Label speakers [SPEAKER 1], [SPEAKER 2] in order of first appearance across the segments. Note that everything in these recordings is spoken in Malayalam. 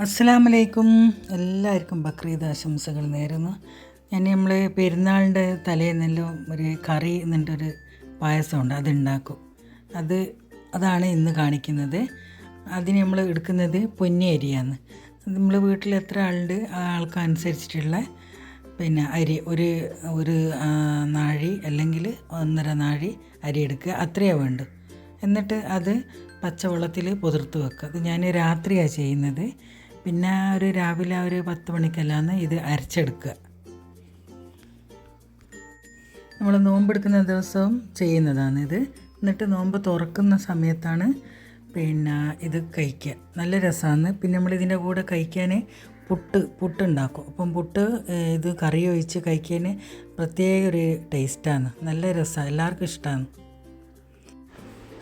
[SPEAKER 1] അസ്സലാമലൈക്കും. എല്ലാവർക്കും ബക്രീദ് ആശംസകൾ നേരുന്നു. ഞാൻ നമ്മൾ പെരുന്നാളിന്റെ തലേന്നെല്ലാം ഒരു കറി എന്നിട്ടൊരു പായസമുണ്ട് അതുണ്ടാക്കും. അത് അതാണ് ഇന്ന് കാണിക്കുന്നത്. അതിന് നമ്മൾ എടുക്കുന്നത് പൊന്നി അരിയാണ് നമ്മൾ വീട്ടിൽ എത്ര ആളുണ്ട്? ആ ആൾക്കനുസരിച്ചിട്ടുള്ള പിന്നെ അരി ഒരു ഒരു നാഴി അല്ലെങ്കിൽ ഒന്നര നാഴി അരി എടുക്കുക. അത്രയേ വേണ്ടത് എന്നിട്ട് അത് പച്ചവെള്ളത്തിൽ പുതിർത്ത് വെക്കുക. അത് ഞാൻ രാത്രിയാണ് ചെയ്യുന്നത്. പിന്നെ ഒരു രാവിലെ ഒരു പത്ത് മണിക്കെല്ലാം ഇത് അരച്ചെടുക്കുക. നമ്മൾ നോമ്പെടുക്കുന്ന ദിവസവും ചെയ്യുന്നതാണ് ഇത് എന്നിട്ട് നോമ്പ് തുറക്കുന്ന സമയത്താണ് പിന്നെ ഇത് കഴിക്കുക. നല്ല രസമാണ്. പിന്നെ നമ്മൾ ഇതിന്റെ കൂടെ കഴിക്കാൻ പുട്ട് പുട്ടുണ്ടാക്കും. അപ്പം പുട്ട് ഇത് കറി ഒഴിച്ച് കഴിക്കാൻ പ്രത്യേക ഒരു ടേസ്റ്റാണ്. നല്ല രസമാണ് എല്ലാവർക്കും ഇഷ്ടമാണ്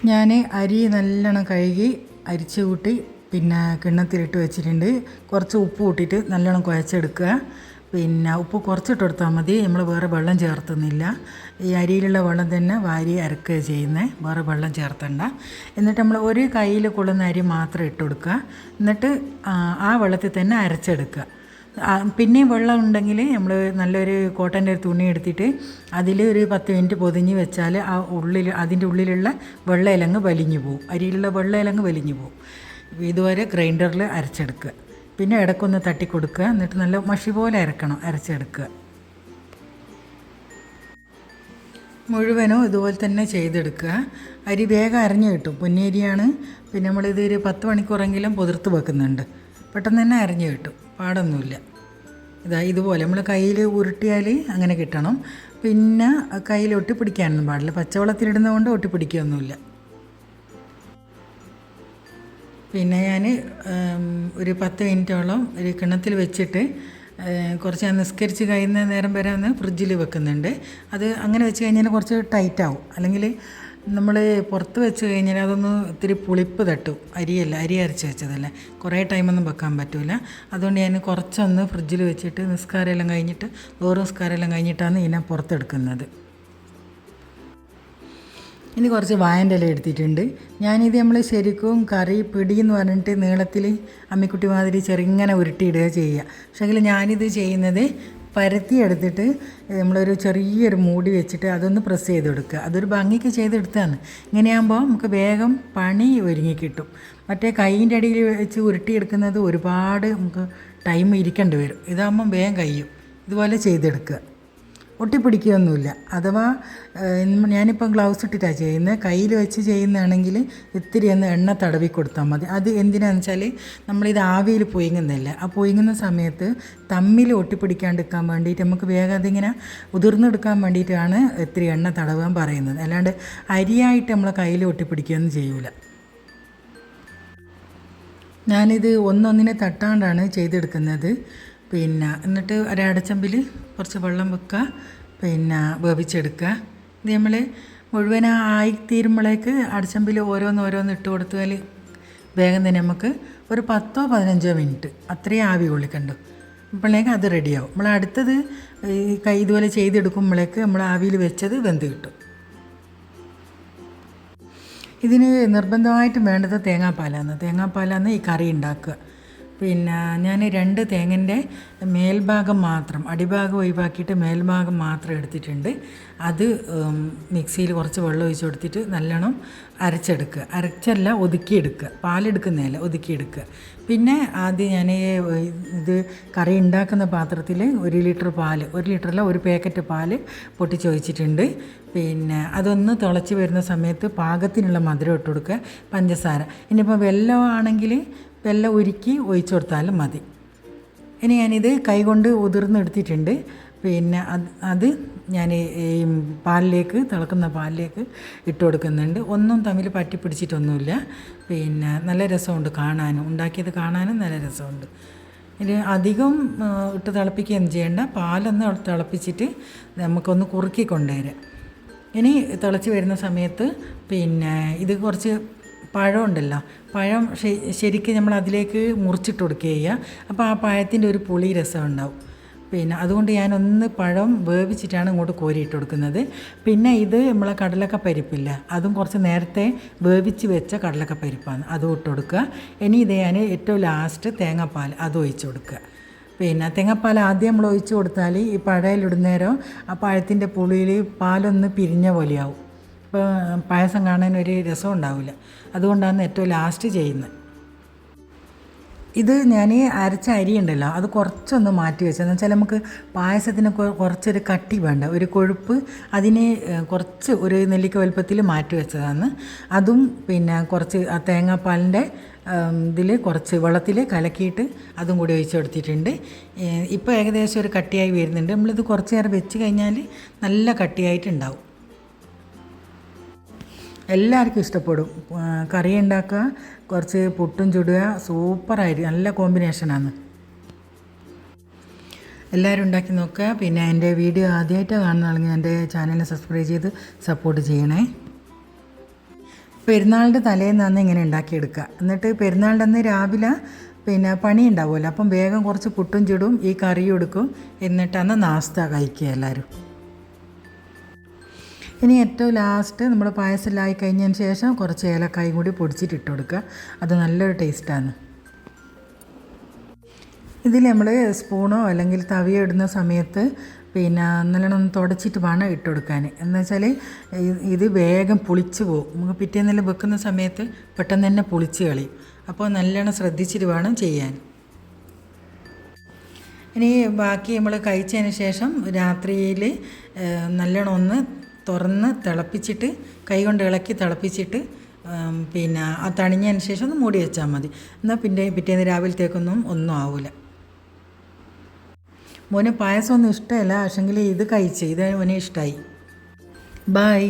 [SPEAKER 1] ഞാൻ അരി നല്ലോണം കഴുകി അരിച്ചു കൂട്ടി പിന്നെ കിണ്ണത്തിലിട്ട് വെച്ചിട്ടുണ്ട്. കുറച്ച് ഉപ്പ് കൂട്ടിയിട്ട് നല്ലോണം കുഴച്ചെടുക്കുക. പിന്നെ ഉപ്പ് കുറച്ചിട്ട് കൊടുത്താൽ മതി. നമ്മൾ വേറെ വെള്ളം ചേർത്തുന്നില്ല. ഈ അരിയിലുള്ള വെള്ളം തന്നെ വാരി അരക്കുക ചെയ്യുന്നത് വേറെ വെള്ളം ചേർത്തണ്ട. എന്നിട്ട് നമ്മൾ ഒരു കയ്യിൽ കൊള്ളുന്ന അരി മാത്രം ഇട്ട് കൊടുക്കുക എന്നിട്ട് ആ, വെള്ളത്തിൽ തന്നെ അരച്ചെടുക്കുക. പിന്നെയും വെള്ളം ഉണ്ടെങ്കിൽ നമ്മൾ നല്ലൊരു കോട്ടന്റെ ഒരു തുണി എടുത്തിട്ട് അതിൽ ഒരു പത്ത് മിനിറ്റ് പൊതിഞ്ഞ് വെച്ചാൽ ആ ഉള്ളിൽ അതിന്റെ ഉള്ളിലുള്ള വെള്ളയിലങ്ങ് വലിഞ്ഞു പോവും. അരിയിലുള്ള വെള്ളയിലങ്ങ് വലിഞ്ഞു പോകും ഇതുവരെ ഗ്രൈൻഡറിൽ അരച്ചെടുക്കുക. പിന്നെ ഇടയ്ക്കൊന്ന് തട്ടി കൊടുക്കുക എന്നിട്ട് നല്ല മഷി പോലെ അരക്കണം അരച്ചെടുക്കുക. മുഴുവനും ഇതുപോലെ തന്നെ ചെയ്തെടുക്കുക. അരി വേഗം അരഞ്ഞു കിട്ടും. പൊന്നിയരിയാണ് പിന്നെ നമ്മളിത് ഒരു പത്ത് മണിക്കൂറെങ്കിലും പുതിർത്ത് വെക്കുന്നുണ്ട്. പെട്ടെന്ന് തന്നെ അരഞ്ഞു കിട്ടും. പാടൊന്നുമില്ല. ഇതാ ഇതുപോലെ നമ്മൾ കയ്യിൽ ഉരുട്ടിയാൽ അങ്ങനെ കിട്ടണം. പിന്നെ കയ്യിൽ ഒട്ടിപ്പിടിക്കാനൊന്നും പാടില്ല. പച്ചവെള്ളത്തിലിടുന്നതുകൊണ്ട് ഒട്ടിപ്പിടിക്കുകയൊന്നുമില്ല. പിന്നെ ഞാൻ ഒരു പത്ത് മിനിറ്റോളം ഒരു കിണത്തിൽ വെച്ചിട്ട് കുറച്ച് ഞാൻ നിസ്കരിച്ച് കഴിയുന്ന നേരം വരെ ഒന്ന് ഫ്രിഡ്ജിൽ വെക്കുന്നുണ്ട്. അത് അങ്ങനെ വെച്ച് കഴിഞ്ഞാൽ കുറച്ച് ടൈറ്റ് ആവും അല്ലെങ്കിൽ നമ്മൾ പുറത്ത് വെച്ച് കഴിഞ്ഞാൽ അതൊന്ന് ഇത്തിരി പുളിപ്പ് തട്ടും. അരിയല്ല അരി അരച്ച് വെച്ചതല്ല. കുറേ ടൈമൊന്നും വെക്കാൻ പറ്റില്ല അതുകൊണ്ട് ഞാൻ കുറച്ചൊന്ന് ഫ്രിഡ്ജിൽ വെച്ചിട്ട് നിസ്കാരമെല്ലാം കഴിഞ്ഞിട്ട് ഓരോ നിസ്കാരമെല്ലാം കഴിഞ്ഞിട്ടാണ് ഇതിനെ പുറത്തെടുക്കുന്നത്. ഇനി കുറച്ച് വായന്റെ ഇല എടുത്തിട്ടുണ്ട്. ഞാനിത് നമ്മൾ ശരിക്കും കറി പിടി എന്ന് പറഞ്ഞിട്ട് നീളത്തിൽ അമ്മിക്കുട്ടി മാതിരി ചെറുങ്ങനെ ഉരുട്ടിയിടുക ചെയ്യുക. പക്ഷേങ്കിൽ ഞാനിത് ചെയ്യുന്നത് പരത്തി എടുത്തിട്ട് നമ്മളൊരു ചെറിയൊരു മൂടി വെച്ചിട്ട് അതൊന്ന് പ്രസ് ചെയ്ത് കൊടുക്കുക. അതൊരു ഭംഗിക്ക് ചെയ്തെടുത്താണ് ഇങ്ങനെയാകുമ്പോൾ നമുക്ക് വേഗം പണി ഒരുങ്ങി കിട്ടും. മറ്റേ കൈയിന്റെ അടിയിൽ വെച്ച് ഉരുട്ടിയെടുക്കുന്നത് ഒരുപാട് നമുക്ക് ടൈം ഇരിക്കേണ്ടി വരും. ഇതാകുമ്പം വേഗം കഴിയും. ഇതുപോലെ ചെയ്തെടുക്കുക. ഒട്ടിപ്പിടിക്കുകയൊന്നുമില്ല. അഥവാ ഞാനിപ്പം ഗ്ലൗസ് ഇട്ടിട്ടാണ് ചെയ്യുന്നത്. കയ്യിൽ വെച്ച് ചെയ്യുന്നതാണെങ്കിൽ ഇത്തിരി ഒന്ന് എണ്ണ തടവി കൊടുത്താൽ മതി. അത് എന്തിനാന്ന് വെച്ചാൽ നമ്മളിത് ആവിയിൽ പൊയ്ങ്ങുന്നില്ല ആ പൊയ്ങ്ങുന്ന സമയത്ത് തമ്മിൽ ഒട്ടിപ്പിടിക്കാണ്ടിരിക്കാൻ വേണ്ടിയിട്ട് നമുക്ക് വേഗം അതിങ്ങനെ ഉതിർന്നെടുക്കാൻ വേണ്ടിയിട്ടാണ് ഇത്തിരി എണ്ണ തടവാൻ പറയുന്നത്. അല്ലാണ്ട് അരിയായിട്ട് നമ്മളെ കയ്യിൽ ഒട്ടിപ്പിടിക്കുകയൊന്നും ചെയ്യൂല. ഞാനിത് ഒന്നൊന്നിനെ തട്ടാണ്ടാണ് ചെയ്തെടുക്കുന്നത്. പിന്നെ എന്നിട്ട് ഒരടച്ചമ്പിൽ കുറച്ച് വെള്ളം വെക്കുക പിന്നെ വേവിച്ചെടുക്കുക. ഇത് നമ്മൾ മുഴുവൻ ആയിത്തീരുമ്പോഴേക്ക് അടച്ചമ്പിൽ ഓരോന്ന് ഓരോന്ന് ഇട്ട് കൊടുത്താൽ വേഗം തന്നെ നമുക്ക് ഒരു പത്തോ പതിനഞ്ചോ മിനിറ്റ് അത്രയും ആവി കൊള്ളിക്കണ്ടു അപ്പോഴേക്ക് അത് റെഡിയാവും. നമ്മൾ അടുത്തത് ഈ കൈ ഇതുപോലെ ചെയ്തെടുക്കുമ്പോഴേക്ക് നമ്മൾ ആവിയിൽ വെച്ചത് വെന്ത് കിട്ടും. ഇതിന് നിർബന്ധമായിട്ടും വേണ്ടത് തേങ്ങാപ്പാലാണ്. തേങ്ങാപ്പാലാണ് ഈ കറി ഉണ്ടാക്കുക. പിന്നെ ഞാൻ രണ്ട് തേങ്ങന്റെ മേൽഭാഗം മാത്രം അടിഭാഗം ഒഴിവാക്കിയിട്ട് മേൽഭാഗം മാത്രം എടുത്തിട്ടുണ്ട്. അത് മിക്സിയിൽ കുറച്ച് വെള്ളം ഒഴിച്ച് കൊടുത്തിട്ട് നല്ലോണം അരച്ചെടുക്കുക. അരച്ചല്ല ഒതുക്കിയെടുക്കുക. പാലെടുക്കുന്നതല്ല ഒതുക്കിയെടുക്കുക. പിന്നെ ആദ്യം ഞാൻ ഇത് കറി ഉണ്ടാക്കുന്ന പാത്രത്തിൽ ഒരു ലിറ്റർ പാൽ ഒരു ലിറ്ററല്ല ഒരു പാക്കറ്റ് പാൽ പൊട്ടിച്ച് ഒഴിച്ചിട്ടുണ്ട് പിന്നെ അതൊന്ന് തിളച്ച് വരുന്ന സമയത്ത് പാകത്തിനുള്ള മധുരം ഇട്ട് കൊടുക്കുക പഞ്ചസാര. ഇനിയിപ്പോൾ വെല്ലം ആണെങ്കിൽ വെല്ലം ഉരുക്കി ഒഴിച്ചു കൊടുത്താലും മതി. ഇനി ഞാനിത് കൈകൊണ്ട് ഉതിർന്നെടുത്തിട്ടുണ്ട്. പിന്നെ അത് അത് ഞാൻ ഈ പാലിലേക്ക് തിളക്കുന്ന പാലിലേക്ക് ഇട്ട് കൊടുക്കുന്നുണ്ട്. ഒന്നും തമ്മിൽ പറ്റി പിടിച്ചിട്ടൊന്നുമില്ല. പിന്നെ നല്ല രസമുണ്ട് കാണാനും. ഉണ്ടാക്കിയത് കാണാനും നല്ല രസമുണ്ട്. ഇനി അധികം ഇട്ട് തിളപ്പിക്കുകയൊന്നും ചെയ്യേണ്ട. പാലൊന്ന് തിളപ്പിച്ചിട്ട് നമുക്കൊന്ന് കുറുക്കി കൊണ്ടുവരാം. ഇനി തിളച്ച് വരുന്ന സമയത്ത് പിന്നെ ഇത് കുറച്ച് പഴമുണ്ടല്ലോ. പഴം ശരിക്കും നമ്മൾ അതിലേക്ക് മുറിച്ചിട്ട് കൊടുക്കുക ചെയ്യുക. അപ്പോൾ ആ പഴത്തിന്റെ ഒരു പുളി രസം ഉണ്ടാവും. പിന്നെ അതുകൊണ്ട് ഞാനൊന്ന് പഴം വേവിച്ചിട്ടാണ് ഇങ്ങോട്ട് കോരിയിട്ട് കൊടുക്കുന്നത്. പിന്നെ ഇത് നമ്മളെ കടലക്ക പരിപ്പില്ല അതും കുറച്ച് നേരത്തെ വേവിച്ച് വെച്ച കടലക്ക പരിപ്പാണ് അതും ഇട്ട് കൊടുക്കുക. ഇനി ഇത് ഞാൻ ഏറ്റവും ലാസ്റ്റ് തേങ്ങാപ്പാൽ അതും ഒഴിച്ച് കൊടുക്കുക. പിന്നെ തേങ്ങാപ്പാൽ ആദ്യം നമ്മൾ ഒഴിച്ച് കൊടുത്താൽ ഈ പഴയിലിടുന്നേരം ആ പഴത്തിന്റെ പുളിയിൽ പാലൊന്ന് പിരിഞ്ഞ പോലെയാവും. പായസം കാണാൻ ഒരു രസം ഉണ്ടാവില്ല അതുകൊണ്ടാണ് ഏറ്റവും ലാസ്റ്റ് ചെയ്യുന്നത്. ഇത് ഞാൻ അരച്ച അരി ഉണ്ടല്ലോ അത് കുറച്ചൊന്ന് മാറ്റി വെച്ചത് എന്ന് വെച്ചാൽ നമുക്ക് പായസത്തിന് കുറച്ചൊരു കട്ടി വേണ്ട ഒരു കൊഴുപ്പ് അതിനെ കുറച്ച് ഒരു നെല്ലിക്ക വലുപ്പത്തിൽ മാറ്റി വെച്ചതാണ്. അതും പിന്നെ കുറച്ച് ആ തേങ്ങാപ്പാലിന്റെ ഇതിൽ കുറച്ച് വെള്ളത്തിൽ കലക്കിയിട്ട് അതും കൂടി ഒഴിച്ച് കൊടുത്തിട്ടുണ്ട്. ഇപ്പോൾ ഏകദേശം ഒരു കട്ടിയായി വരുന്നുണ്ട്. നമ്മളിത് കുറച്ച് നേരം വെച്ച് കഴിഞ്ഞാൽ നല്ല കട്ടിയായിട്ടുണ്ടാവും എല്ലാവർക്കും ഇഷ്ടപ്പെടും. കറി ഉണ്ടാക്കുക കുറച്ച് പുട്ടും ചുടുക സൂപ്പറായിരിക്കും നല്ല കോമ്പിനേഷനാണ് എല്ലാവരും ഉണ്ടാക്കി നോക്കുക. പിന്നെ എന്റെ വീഡിയോ ആദ്യമായിട്ട് കാണുന്നതാണെങ്കിൽ എന്റെ ചാനലിനെ സബ്സ്ക്രൈബ് ചെയ്ത് സപ്പോർട്ട് ചെയ്യണേ. പെരുന്നാളിന്റെ തലേന്നാണ് ഇങ്ങനെ ഉണ്ടാക്കിയെടുക്കുക. എന്നിട്ട് പെരുന്നാളിന്റെ അന്ന് രാവിലെ പിന്നെ പണി ഉണ്ടാവുമല്ലോ. അപ്പം വേഗം കുറച്ച് പുട്ടും ചുടും ഈ കറിയും എടുക്കും. എന്നിട്ടന്ന് നാസ്ത കഴിക്കുക എല്ലാവരും. ഇനി ഏറ്റവും ലാസ്റ്റ് നമ്മൾ പായസമെല്ലാം കഴിഞ്ഞതിന് ശേഷം കുറച്ച് ഏലക്കായും കൂടി പൊടിച്ചിട്ട് ഇട്ട് കൊടുക്കുക. അത് നല്ലൊരു ടേസ്റ്റാണ് ഇതിൽ നമ്മൾ സ്പൂണോ അല്ലെങ്കിൽ തവിയോ ഇടുന്ന സമയത്ത് പിന്നെ നല്ലോണം തുടച്ചിട്ട് വേണം ഇട്ട് കൊടുക്കാൻ എന്ന് വെച്ചാൽ ഇത് വേഗം പുളിച്ച് പോകും നമുക്ക് പിറ്റേന്നെല്ലാം വെക്കുന്ന സമയത്ത് പെട്ടെന്ന് തന്നെ പുളിച്ച് കളയും. അപ്പോൾ നല്ലോണം ശ്രദ്ധിച്ചിട്ട് വേണം ചെയ്യാൻ. ഇനി ബാക്കി നമ്മൾ കഴിച്ചതിന് ശേഷം രാത്രിയിൽ നല്ലോണം ഒന്ന് തുറന്ന് തിളപ്പിച്ചിട്ട് കൈകൊണ്ട് ഇളക്കി തിളപ്പിച്ചിട്ട് പിന്നെ ആ തണിഞ്ഞതിന് ശേഷം ഒന്ന് മൂടി വെച്ചാൽ മതി. എന്നാൽ പിന്നെ പിറ്റേന്ന് രാവിലത്തേക്കൊന്നും ഒന്നും ആവില്ല മോന് പായസമൊന്നും ഇഷ്ടമല്ല. പക്ഷെങ്കിൽ ഇത് കഴിച്ച്. ഇത് മോനെ ഇഷ്ടമായി ബായ്